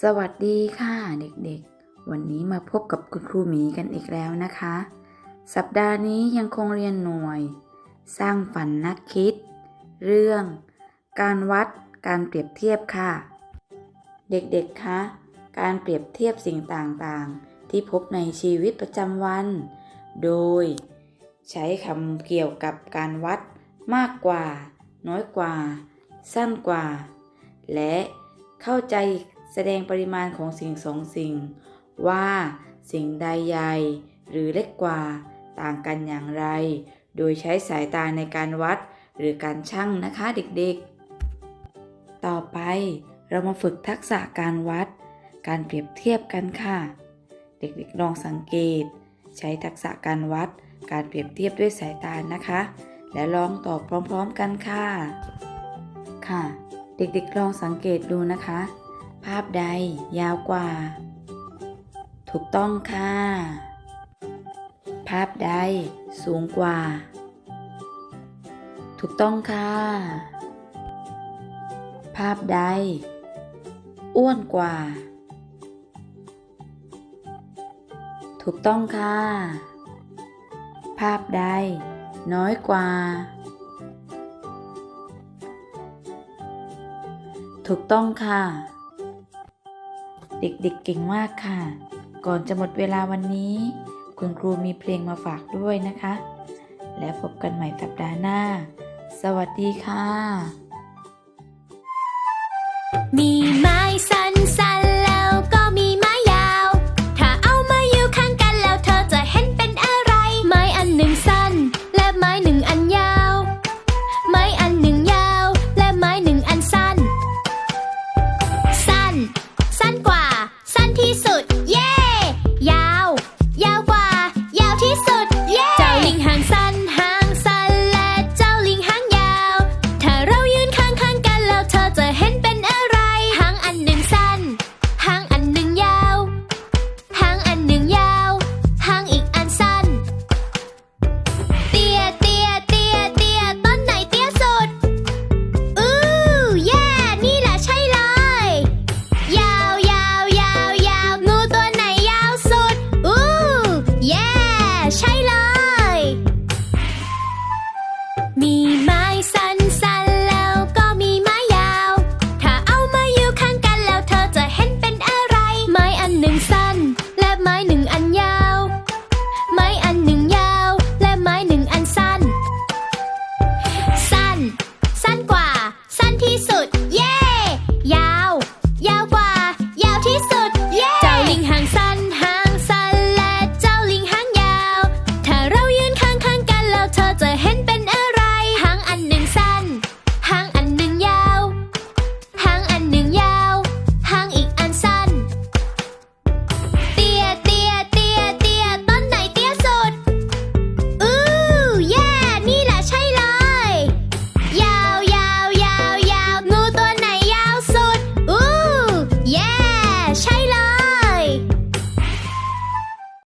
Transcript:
สวัสดีค่ะเด็กๆ วันนี้มาพบกับคุณครูหมีกันอีกแล้วนะคะ สัปดาห์นี้ยังคงเรียนหน่วย สร้างฝันนักคิด เรื่อง การวัดการเปรียบเทียบค่ะ เด็กๆคะการเปรียบเทียบสิ่งต่างๆ ที่พบในชีวิตประจำวัน โดย ใช้คำเกี่ยวกับการวัดมากกว่า น้อยกว่า สั้นกว่า และเข้าใจ แสดงปริมาณของสิ่งสองสิ่ง ว่าสิ่งใดใหญ่ หรือเล็กกว่าต่างกันอย่างไร โดยใช้สายตาในการวัดหรือการชั่งนะคะเด็กๆ ต่อไปเรามาฝึกทักษะการวัด การเปรียบเทียบกันค่ะ เด็กๆลองสังเกต ใช้ทักษะการวัด การเปรียบเทียบด้วยสายตานะคะ และลองตอบพร้อมๆกันค่ะ ค่ะ เด็กๆลองสังเกตดูนะคะ ภาพใดยาวกว่า ถูกต้องค่ะ ภาพใดสูงกว่า ถูกต้องค่ะ ภาพใด อ้วนกว่า ถูกต้องค่ะ ภาพใด น้อยกว่าถูกต้องค่ะ เด็กๆเก่งมากค่ะ ก่อนจะหมดเวลาวันนี้ คุณครูมีเพลงมาฝากด้วยนะคะ และพบกันใหม่สัปดาห์หน้า สวัสดีค่ะ